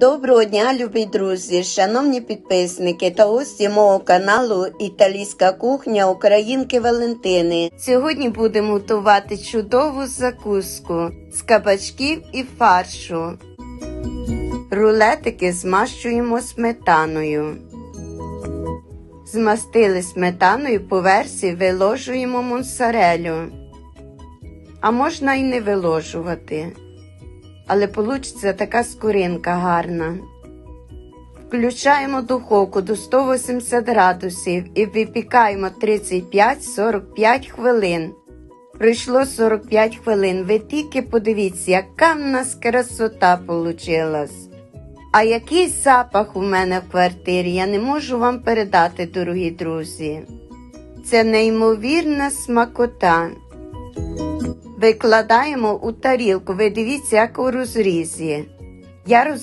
Доброго дня, любі друзі, шановні підписники та гості мого каналу Італійська кухня Українки Валентини. Сьогодні будемо готувати чудову закуску з кабачків і фаршу. Рулетики змащуємо сметаною. Змастили сметаною по версії виложуємо моцарелю. А можна і не виложувати але получиться така скоринка гарна. Включаємо духовку до 180 градусів і випікаємо 35-45 хвилин. Пройшло 45 хвилин. Ви тільки подивіться, яка в нас красота получилась. А який запах у мене в квартирі, я не можу вам передати, дорогі друзі. Це неймовірна смакота. Викладаємо у тарілку. Ви дивіться, як у розрізі. Я роз...